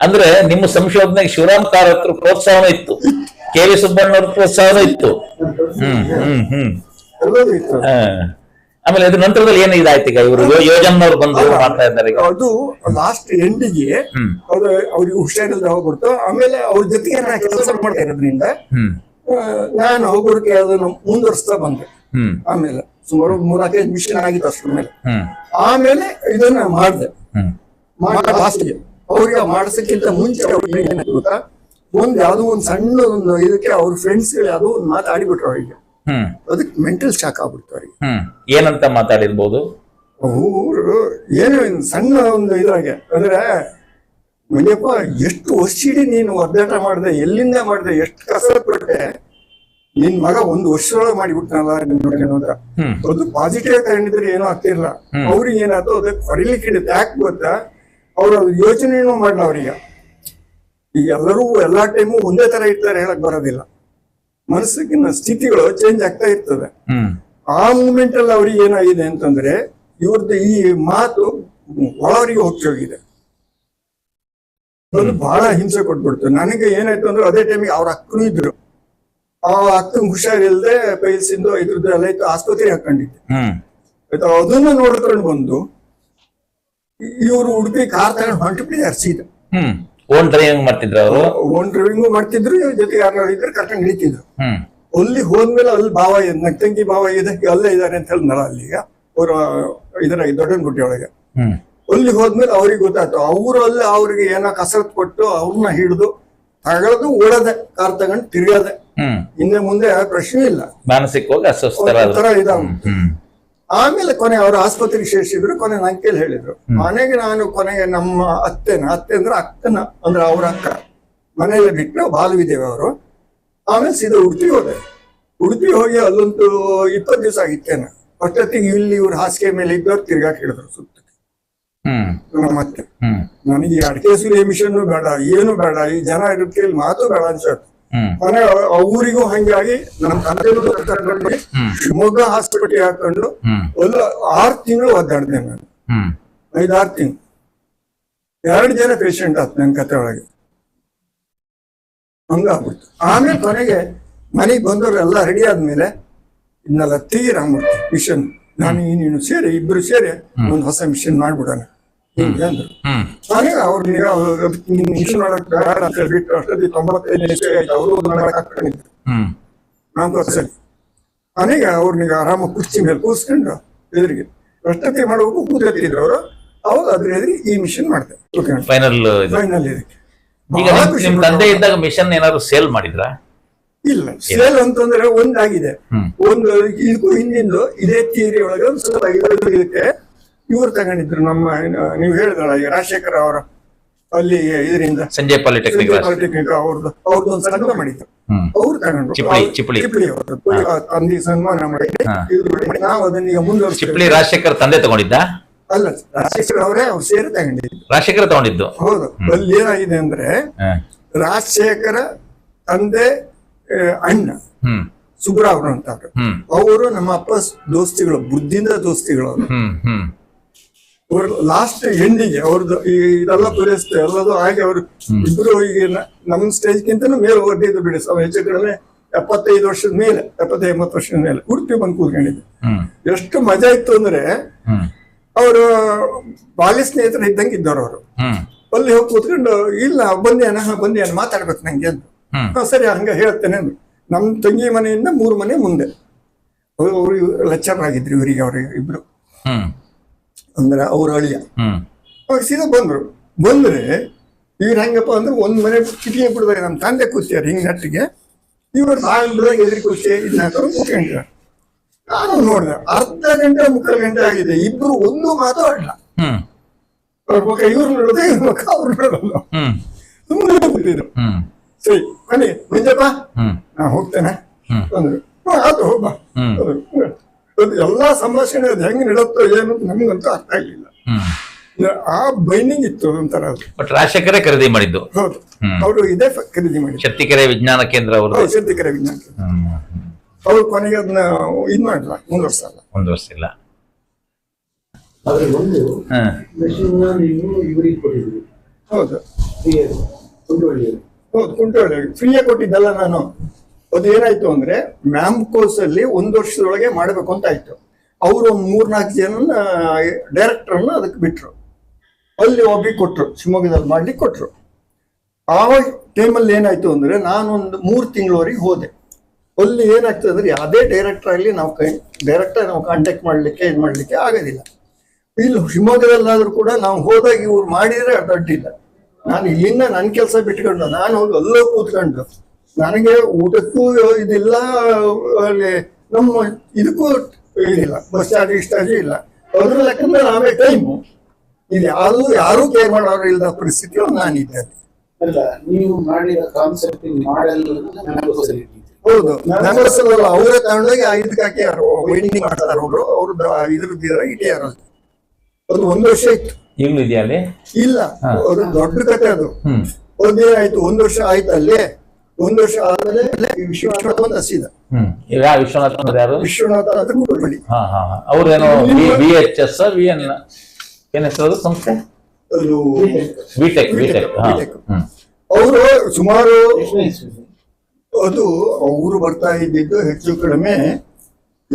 ಅಂದ್ರೆ ನಿಮ್ಮ ಸಂಶೋಧನೆಗೆ ಶಿವರಾಮ್ ಕಾರತ್ರ ಪ್ರೋತ್ಸಾಹನ ಇತ್ತು. ಕೆ ವಿ ಸುಬ್ಬಣ್ಣವ್ರ ಪ್ರೋತ್ಸಾಹನ ಇತ್ತು. ಹ್ಮ್ ಹ್ಮ್ ಹ್ಮ್. ಎಲ್ಲರೂ ಇತ್ತು. ಹ. ಆಮೇಲೆ ಇದ್ರ ನಂತರದಲ್ಲಿ ಏನು ಇದಾಯ್ತು ಈಗ ಇವರು ಯೋಜನವ್ರು ಬಂದು ಮಾಡ್ತಾ ಇದ್ದಾರೆ ಈಗ? ಅದು ಲಾಸ್ಟ್ ಎಂಡಿಗೆ ಅವ್ರು ಅವ್ರಿಗೆ ಹುಷಾರಿಲ್ದ ಹೋಗ್ಬಿಡ್ತು. ಆಮೇಲೆ ಅವ್ರ ಜೊತೆಗೆ ನಾ ಕೆಲಸ ಮಾಡ್ತಾ ಇರೋದ್ರಿಂದ ನಾನು ಹೋಗೋದಕ್ಕೆ ಅದನ್ನು ಮುಂದುವರಿಸ್ತಾ ಬಂದೆ. ಆಮೇಲೆ ಸುಮಾರು ಮೂರ್ನಾಲ್ಕೈದು ಮಿಷನ್ ಆಗಿತ್ತು ಅಷ್ಟರ ಮೇಲೆ. ಆಮೇಲೆ ಇದನ್ನ ಮಾಡಿದೆ. ಲಾಸ್ಟ್ಗೆ ಅವ್ರಿಗೆ ಮಾಡಿಸಕ್ಕಿಂತ ಮುಂಚೆ ಅವ್ರಿಗೆ ಏನಾಯ್ತು ಒಂದು ಯಾವ್ದೋ ಒಂದ್ ಸಣ್ಣ ಒಂದು ಇದಕ್ಕೆ ಅವ್ರ ಫ್ರೆಂಡ್ಸ್ ಯಾವ್ದೋ ಒಂದು ಮಾತಾಡಿಬಿಟ್ರು ಅವರಿಗೆ. ಅದಕ್ಕೆ ಮೆಂಟಲ್ ಶಾಕ್ ಆಗ್ಬಿಡ್ತು ಅವ್ರಿಗೆ. ಏನಂತ ಮಾತಾಡಿರ್ಬೋದು? ಏನು ಏನೋ ಸಣ್ಣ ಒಂದು ಇದ್ರಾಗೆ. ಅಂದ್ರೆ ಮುನಿಯಪ್ಪ ಎಷ್ಟು ವರ್ಷಿಡಿ ನೀನು ಒದ್ದಾಟ ಮಾಡಿದೆ ಎಲ್ಲಿಂದ ಮಾಡಿದೆ ಎಷ್ಟು ಕಸ ಕೊಟ್ಟೆ ನಿನ್ ಮಗ ಒಂದು ವರ್ಷದೊಳಗೆ ಮಾಡಿಬಿಟ್ನಲ್ಲ ನೋಡ್ಕೊಂಡ್ರ ಅದು ಪಾಸಿಟಿವ್ ತಗೊಂಡಿದ್ರೆ ಏನೋ ಆಗ್ತಿರ್ಲಿಲ್ಲ ಅವ್ರಿಗೆ ಏನಾಯ್ತು ಅದಕ್ಕೆ ಹೊಡಿಲಿಕ್ಕೆ ಹಿಡಿದು ಯಾಕೆ ಗೊತ್ತಾ? ಅವ್ರ ಯೋಚನೆ ಯೋಚನೆನೂ ಮಾಡಲ್ಲ ಅವ್ರಿಗೆ. ಈಗ ಎಲ್ಲರೂ ಎಲ್ಲಾ ಟೈಮು ಒಂದೇ ತರ ಇರ್ತಾರೆ ಹೇಳಕ್ ಬರೋದಿಲ್ಲ. ಮನಸ್ಸಿನ ಸ್ಥಿತಿಗಳು ಚೇಂಜ್ ಆಗ್ತಾ ಇರ್ತದೆ ಆ ಮೂಮೆಂಟ್ ಅಲ್ಲಿ ಅವ್ರಿಗೆ ಏನಾಗಿದೆ ಅಂತಂದ್ರೆ ಇವ್ರದ್ದು ಈ ಮಾತು ಒಳವರಿಗೆ ಹೋಗಿ ಹೋಗಿದೆ ಅದು ಬಹಳ ಹಿಂಸೆ ಕೊಟ್ಬಿಡ್ತು. ನನಗೆ ಏನಾಯ್ತು ಅಂದ್ರೆ ಅದೇ ಟೈಮಿಗೆ ಅವ್ರ ಅಕ್ಕನೂ ಇದ್ರು. ಆ ಅಕ್ಕ ಹುಷಾರಿಲ್ದೆ ಪೈಲ್ಸಿಂದ ಇದ್ರದ್ದು ಎಲ್ಲ ಇತ್ತು ಆಸ್ಪತ್ರೆ ಹಾಕೊಂಡಿದ್ದೆ. ಆಯ್ತಾ ಅದನ್ನ ನೋಡ್ಕೊಂಡು ಬಂದು ಇವರು ಉಡುಪಿ ಕಾರ್ ತಗೊಂಡು ಹೊಂಟು ಬಿಟ್ಟಿದ್ದಾರೆ ಸೀದಾ ಓನ್ ಡ್ರೈವಿಂಗ್ ಮಾಡ್ತಿದ್ರು ಅವರು? ಓನ್ ಡ್ರೈವಿಂಗ್ ಮಾಡ್ತಿದ್ರು ಜೊತೆ ಜೊತೆಗೆ ಯಾರು ಇದ್ರೆ ಕರ್ಕೊಂಡು ಹಿಡಿತಿದ್ರು ಅಲ್ಲಿ ಹೋದ್ಮೇಲೆ ಅಲ್ಲಿ ಭಾವ ಇದೆ ನಕ್ತಂಗಿ ಭಾವ ಇದೆ ಅಲ್ಲೇ ಇದಾರೆ ಅಂತ ಹೇಳಿ ನಳ ಅಲ್ಲಿಗ ಅವ್ರ ಇದರ ದೊಡ್ಡನಗುಡ್ಡೆ ಒಳಗೆ. ಅಲ್ಲಿ ಹೋದ್ಮೇಲೆ ಅವ್ರಿಗೆ ಗೊತ್ತಾಯ್ತು. ಅವ್ರು ಅಲ್ಲಿ ಅವ್ರಿಗೆ ಏನೋ ಕಸರತ್ ಕೊಟ್ಟು ಅವ್ರನ್ನ ಹಿಡಿದು ತಗೊಳ್ದು ಓಡದೆ ಕಾರ್ ತಗೊಂಡು ತಿರ್ಗದೆ ಹಿಂದೆ ಮುಂದೆ ಪ್ರಶ್ನೆ ಇಲ್ಲ. ಮಾನಸಿಕವಾಗಿ ಅಸ್ವಸ್ಥರ ಇದಾವ ಆಮೇಲೆ ಕೊನೆ ಅವರು ಆಸ್ಪತ್ರೆಗೆ ಸೇರಿಸಿದ್ರು ಕೊನೆ ನಂಗೆ ಹೇಳಿದ್ರು. ಮನೆಗೆ ನಾನು ಕೊನೆಗೆ ನಮ್ಮ ಅತ್ತೆನ ಅತ್ತೆ ಅಂದ್ರೆ ಅಕ್ಕನ ಅಂದ್ರೆ ಅವ್ರ ಅಕ್ಕ. ಮನೆಯಲ್ಲೇ ಬಿಟ್ಟು ಬಾಲುವಿದೇವಿ ಅವರು. ಆಮೇಲೆ ಸೀದಾ ಉಡುಪಿ ಹೋದೆ. ಉಡುಪಿ ಹೋಗಿ ಅಲ್ಲೊಂದು ಇಪ್ಪತ್ತು ದಿವಸ ಆಗಿತ್ತೇನೆ ಅಷ್ಟೊತ್ತಿಗೆ ಇಲ್ಲಿ ಇವ್ರ ಹಾಸಿಗೆ ಮೇಲೆ ಇದ್ದವ್ರು ತಿರ್ಗಾಕ್ ಹೇಳಿದ್ರು ಸುತ್ತ ಅತ್ತೆ. ನನಗೆ ಅಡಿಕೆ ಸುಲಿ ಮಿಷನ್ ಬೇಡ ಏನು ಬೇಡ ಈ ಜನ ಇರುತ್ತೆ ಕೇಳಿ ಮಾತು ಬೇಡ ಅನ್ಸತ್ತೆ. ಹ್ಮ್. ಊರಿಗೂ ಹಂಗಾಗಿ ನಮ್ಮ ತಂದೆನೂ ಕರ್ಕೊಂಡು ಶಿವಮೊಗ್ಗ ಹಾಸ್ಪಿಟಲ್ ಹಾಕೊಂಡು ಒಂದು ಆರು ತಿಂಗಳು ಒದ್ದಾಡ್ದೆ ನಾನು. ಐದಾರು ತಿಂಗಳು. ಎರಡು ಜನ ಪೇಷಂಟ್ ಆತ್ ನನ್ನ ಕತೆ ಒಳಗೆ. ಹಂಗಾಗ್ಬಿಡ್ತು. ಆಮೇಲೆ ಕೊನೆಗೆ ಮನೆಗೆ ಬಂದವರು ಎಲ್ಲ ರೆಡಿ ಆದ್ಮೇಲೆ ಇದನ್ನೆಲ್ಲ ತೀರಾಗ್ಬಿಡ್ತು ಮಿಷನ್ ನಾನು ಇನ್ನೇನು ನೀನು ಸೇರಿ ಇಬ್ರು ಸೇರಿ ಒಂದು ಹೊಸ ಮಿಷನ್ ಮಾಡ್ಬಿಡೋಣ. ಹಿಂಗೆ ಅಂದ್ರು ಹಾಗೆ ಅವ್ರಿಗೆ ಮಿಷನ್ ಮಾಡಕ್ ಬೇಡ ಅಂತ ಹೇಳ್ಬಿಟ್ಟು ಅಷ್ಟೊತ್ತಿ ತೊಂಬತ್ತೈದನೇ ಇಸ್ವಿ ಆಯ್ತು ಅವರು ಮಾಡಕ್ ಹಾಕೊಂಡಿದ್ರು ಹ್ಮ್. ನಾಲ್ಕು ವರ್ಷದಲ್ಲಿ ಆಮೇಲೆ ಅವ್ರನಿಗೆ ಆರಾಮ ಕುರ್ಚಿ ಮೇಲೆ ಕೂಸ್ಕೊಂಡು ಎದುರಿಗೆ. ಅಷ್ಟೊತ್ತಿಗೆ ಮಾಡಬೇಕು ಕೂತಿದ್ರು ಅವರು. ಅವಾಗ ಅದ್ರ ಎದುರಿಗೆ ಈ ಮಿಷನ್ ಮಾಡ್ತಾರೆ. ಫೈನಲ್ ಫೈನಲ್ ಇದಕ್ಕೆ ಈಗ ಬಹಳ ನಿಮ್- ತಂದೆ ಇದ್ದಾಗ ಮಿಷನ್ ಏನಾದ್ರು ಸೇಲ್ ಮಾಡಿದ್ರಾ? ಇಲ್ಲ. ಸೇಲ್ ಅಂತಂದ್ರೆ ಒಂದಾಗಿದೆ. ಒಂದು ಇದಕ್ಕೂ ಹಿಂದಿಂದು ಇದೇ ಥಿಯರಿ ಒಳಗೆ ಒಂದು ಸ್ವಲ್ಪ ಇದಕ್ಕೆ ಇವ್ರು ತಗೊಂಡಿದ್ರು ನಮ್ಮ ನೀವು ಹೇಳಿದ್ರಲ್ಲ ಈಗ ರಾಜಶೇಖರ್ ಅವರ ಅಲ್ಲಿ ಇದರಿಂದ. ಸಂಜಯ್ ಪಾಲಿಟೆಕ್ನಿಕ್ ಪಾಲಿಟೆಕ್ನಿಕ್ ಅವ್ರದ್ದು ಅವ್ರದ್ದು ಒಂದು ಸಂಘ ಮಾಡಿದ್ರು. ಅವ್ರು ತಗೊಂಡ್ರು. ಚಿಪ್ಳಿ, ಚಿಪ್ಳಿ. ಚಿಪ್ಳಿ ತಂದೆ ಸನ್ಮಾನ ಮಾಡಿ. ನಾವು ಅದನ್ನ ಈಗ ಮುಂದುವರಿಸಿ ಚಿಪ್ಳಿ ರಾಜಶೇಖರ್ ತಂದೆ ತಗೊಂಡಿದ್ದ? ಅಲ್ಲ ರಾಜಶೇಖರ್ ಅವರೇ ಅವ್ರು ಸೇರಿ ತಗೊಂಡಿದ್ರು ರಾಜಶೇಖರ್ ತಗೊಂಡಿದ್ದು? ಹೌದು. ಅಲ್ಲಿ ಏನಾಗಿದೆ ಅಂದ್ರೆ. ರಾಜಶೇಖರ ತಂದೆ ಅಣ್ಣ ಸುಬ್ರ ಸುಬ್ರಾವ್ರು ಅಂತ ಅವ್ರು. ನಮ್ಮ ಅಪ್ಪಸ್ ದೋಸ್ತಿಗಳು ಬುದ್ಧಿಂದ ದೋಸ್ತಿಗಳು ಅವರು. ಅವರು ಲಾಸ್ಟ್ ಎಂಡಿಂಗ್ ಅವ್ರದ್ದು ಈ ಇದೆಲ್ಲ ಪರಿಸ್ಥಿತಿ ಎಲ್ಲದು ಹಾಗೆ ಅವರು ಇಬ್ರು ಈಗ ನಮ್ಮ ಸ್ಟೇಜ್ಗಿಂತನೂ ಮೇಲೆ ಹೊರಟಿದ್ದು ಬಿಡಿ ಅವ್ರು ಹೆಚ್ಚು ಕಡಿಮೆ ಎಪ್ಪತ್ತೈದು ವರ್ಷದ ಮೇಲೆ ಎಪ್ಪತ್ತೈದು ಎಂಬತ್ತು ವರ್ಷದ ಮೇಲೆ ಉಡುಪಿ ಬಂದು ಕೂತ್ಕೊಂಡಿದ್ದೆ. ಎಷ್ಟು ಮಜಾ ಇತ್ತು ಅಂದ್ರೆ ಅವರು ಬಾಲ್ಯ ಸ್ನೇಹಿತರು ಇದ್ದಂಗೆ ಇದ್ದವ್ರು ಅವರು. ಅಲ್ಲಿ ಹೋಗಿ ಕೂತ್ಕೊಂಡು ಇಲ್ಲ ಬಂದೇನ ಬಂದಿ ಬಂದೇನ ಮಾತಾಡ್ಬೇಕು ನಂಗೆ ಅಂತ ಹಾ, ಸರಿ ಹಂಗ ಹೇಳ್ತೇನೆ ಅಂದ್ರು. ನಮ್ಮ ತಂಗಿ ಮನೆಯಿಂದ ಮೂರು ಮನೆ ಮುಂದೆ. ಅವರು ಲೆಕ್ಚರ್ ಆಗಿದ್ರು ಇವರಿಗೆ ಅವ್ರಿಗೆ ಇಬ್ರು. ಅಂದ್ರೆ ಅವ್ರ ಅಳಿಯ. ಅವಾಗ ಸೀದಾ ಬಂದ್ರು. ಬಂದ್ರೆ ಇವ್ರು ಹೆಂಗಪ್ಪ ಅಂದ್ರೆ ಒಂದ್ ಮನೆ ಕಿಟಿಗೆ ಬಿಡ್ದಾಗ ನಮ್ಮ ತಂದೆ ಕೂತಿಯಾರ ಹಿಂಗ್ ನಟ್ಟಿಗೆ. ಇವ್ರು ಬಿಡ್ದಾಗ ಎದುರಿ ಕೂತಿ ಇದನ್ನ ಕೂತ್ಕೊಂಡಿದ್ದಾರೆ ನಾನು ನೋಡಿದೆ ಅರ್ಧ ಗಂಟೆ ಮುಕ್ಕಾಲು ಗಂಟೆ ಆಗಿದೆ. ಇಬ್ರು ಒಂದು ಮಾತು ಆಡಲ್ಲ ಹ್ಮ್. ಅವ್ರ ಇವ್ರು ನೋಡೋದು ಇವ್ರ ಮುಖ ಅವ್ರು ನೋಡಲ್ಲ ಸುಮ್ಮನೆ ಕೂತಿದ್ರು. ಸರಿ ಬನ್ನಿ ನಿಜಪ್ಪ? ನಾ ಹೋಗ್ತೇನೆ. ಬಂದ್ರು ಅಂದ್ರು. "ಹ್ಮ್, ಆಯ್ತು ಹೋಗ್ಬಾ ಎಲ್ಲಾ ಸಂಭಾಷಣೆ ಅದು ಹೆಂಗ್ ನಡತ್ತೋ ಏನು ಅಂತ ನಮ್ಗಂತೂ ಅರ್ಥ ಆಗ್ಲಿಲ್ಲ. ಆ ಬೈಂಡಿಂಗ್ ಇತ್ತು ಒಂಥರ ಅದು. ಬಟ್ ರಾಜಶೇಖರೇ ಖರೀದಿ ಮಾಡಿದ್ದು. ಹೌದು. ಅವರು ಇದೇ ಫ- ಖರೀದಿ ಮಾಡಿದ್ರು ಶಕ್ತಿಕೆರೆ ವಿಜ್ಞಾನ ಕೇಂದ್ರ ಅವರು ಶಕ್ತಿಕೆರೆ ವಿಜ್ಞಾನ ಕೇಂದ್ರ. ಅವ್ರು ಕೊನೆಗೆ ಅದನ್ನ ಇದ್ ಮಾಡಲ್ಲ ಮುಂದುವರ್ಸಲ್ಲ ಒಂದು ವರ್ಷ ಇಲ್ಲ. ಆದ್ರೆ ಒಂದು ಹ್ಮ್ ಮೆಷಿನ್ ನೀವು ಇವರಿಗೆ ಕೊಟ್ಟಿದ್ರಿ. ಹೌದು. ಕುಂಡೋಳಿ ಹೌದು ಕುಂಟೋಳಿ ಫ್ರೀಯೇ ಕೊಟ್ಟಿದ್ದಲ್ಲ ನಾನು. ಅದು ಏನಾಯ್ತು ಅಂದ್ರೆ ಮ್ಯಾಮ್ ಕೋರ್ಸ್ ಅಲ್ಲಿ ಒಂದು ವರ್ಷದೊಳಗೆ ಮಾಡಬೇಕು ಅಂತ ಆಯ್ತು. ಅವರು ಒಂದು ಮೂರ್ನಾಲ್ಕು ಜನ ಡೈರೆಕ್ಟರ್ನ ಅದಕ್ಕೆ ಬಿಟ್ರು. ಅಲ್ಲಿ ಒಬ್ಬಿಗೆ ಕೊಟ್ರು, ಶಿವಮೊಗ್ಗದಲ್ಲಿ ಮಾಡ್ಲಿಕ್ಕೆ ಕೊಟ್ರು. ಆ ಟೈಮಲ್ಲಿ ಏನಾಯ್ತು ಅಂದ್ರೆ ನಾನೊಂದು ಮೂರು ತಿಂಗಳವರೆಗೆ ಹೋದೆ. ಅಲ್ಲಿ ಏನಾಗ್ತದೆ ಅಂದ್ರೆ ಯಾವುದೇ ಡೈರೆಕ್ಟರ್ ಆಗಲಿ ನಾವು ಕೈ ಡೈರೆಕ್ಟರ್ ನಾವು ಕಾಂಟ್ಯಾಕ್ಟ್ ಮಾಡ್ಲಿಕ್ಕೆ, ಇದು ಮಾಡ್ಲಿಕ್ಕೆ ಆಗೋದಿಲ್ಲ. ಇಲ್ಲಿ, ಶಿವಮೊಗ್ಗದಲ್ಲಾದರೂ ಕೂಡ ನಾವು ಹೋದಾಗ ಇವ್ರು ಮಾಡಿದ್ರೆ ಅಡ್ಡಿಲ್ಲ. ನಾನು ಇಲ್ಲಿಂದ ನನ್ನ ಕೆಲಸ ಬಿಟ್ಕೊಂಡು ನಾನು ಹೋಗಿ ಅಲ್ಲೋ ಕೂತ್ಕೊಂಡು ನನಗೆ ಊಟಕ್ಕೂ ಇದಿಲ್ಲ ಅಲ್ಲಿ ನಮ್ಮ ಇದಕ್ಕೂ ಇದಿಲ್ಲ ಬಸ್ ಚಾರ್ಜ್ ಇಲ್ಲ. ಅದ್ರ ಲೆಕ್ಕದಲ್ಲಿ ನಾವೇ ಟೈಮು ಇದು ಯಾರು ಯಾರು ಕೇರ್ ಮಾಡೋರು ಇಲ್ಲದ ಪರಿಸ್ಥಿತಿಯಲ್ಲಿ ನಾನಿದ್ದೆ ಅಲ್ಲ. ನೀವು ಮಾಡಿರೋ ಕಾನ್ಸೆಪ್ಟ್ ಮಾಡೆಲ್ ಹೌದು ನಮಸ್ಸಲ್ಲ ಅವರೇ ತಗೊಂಡೋಗಿ ಇದಕ್ಕಾಕಿ ಯಾರು ವೈಂಡಿಂಗ್ ಮಾಡ್ತಾರೆ ಅವರು. ಅವ್ರದ್ದು ಇದ್ರದ್ದು ಯಾರು ಅದು ಒಂದು ವರ್ಷ ಇತ್ತು ಈಗಲೂ ಇದೆಯಾ ಅಲ್ಲಿ? ಇಲ್ಲ ಅದು ದೊಡ್ಡ ಕತೆ ಅದು. ಒಂದೇನಾಯ್ತು ಒಂದು ವರ್ಷ ಆಯ್ತು ಅಲ್ಲೇ. ಒಂದು ವರ್ಷ ಆದಮೇಲೆ ವಿಶ್ವನಾಥ ಒಂದು ಹಸಿದ ಹ್ಮ್. ಈಗ ವಿಶ್ವನಾಥ ಅಂದ್ರೆ ಯಾರು? ವಿಶ್ವನಾಥ ಅಂತ ಕೂತ್ಕೊಳ್ಳಿ. ಹಾ ಹಾ ಹಾ. ಅವ್ರೇನು V H S V N ಏನ್ ಹೆಸರು ಸಂಸ್ಥೆ? ಅದು ಬಿಟೆಕ್ ಬಿಟೆಕ್ ಅವರು ಸುಮಾರು ಅದು ಅವರು ಬರ್ತಾ ಇದ್ದಿದ್ದು ಹೆಚ್ಚು ಕಡಿಮೆ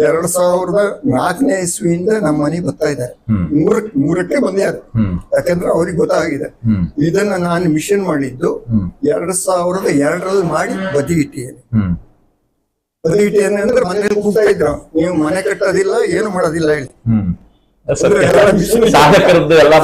ಎರಡ್ ಸಾವಿರದ ನಾಲ್ಕನೇ ಇಸ್ವಿಯಿಂದ ನಮ್ಮ ಮನೆಗೆ ಬರ್ತಾ ಇದ್ದಾರೆ. ಮೂರಕ್ಕೆ ಮೂರಕ್ಕೆ ಬಂದ್ಯಾರು ಹ್ಮ್. ಯಾಕಂದ್ರೆ ಅವ್ರಿಗೆ ಗೊತ್ತಾಗಿದೆ. ಇದನ್ನ ನಾನು ಮಿಷನ್ ಮಾಡಿದ್ದು ಎರಡ್ ಸಾವಿರದ ಎರಡರಲ್ಲಿ ಮಾಡಿ ಬದಿ ಇಟ್ಟಿದ್ದೇನೆ ಹ್ಮ್. ಬದಿ ಇಟ್ಟಿದ್ದೇನೆ ಅಂದ್ರೆ ಮನೇಲಿ ಕೂಗ್ತಾ ಇದ್ರು. ನೀವು ಮನೆ ಕಟ್ಟೋದಿಲ್ಲ ಏನು ಮಾಡೋದಿಲ್ಲ ಹೇಳಿ. ಸಾಧಕರದ್ದು ಎಲ್ಲ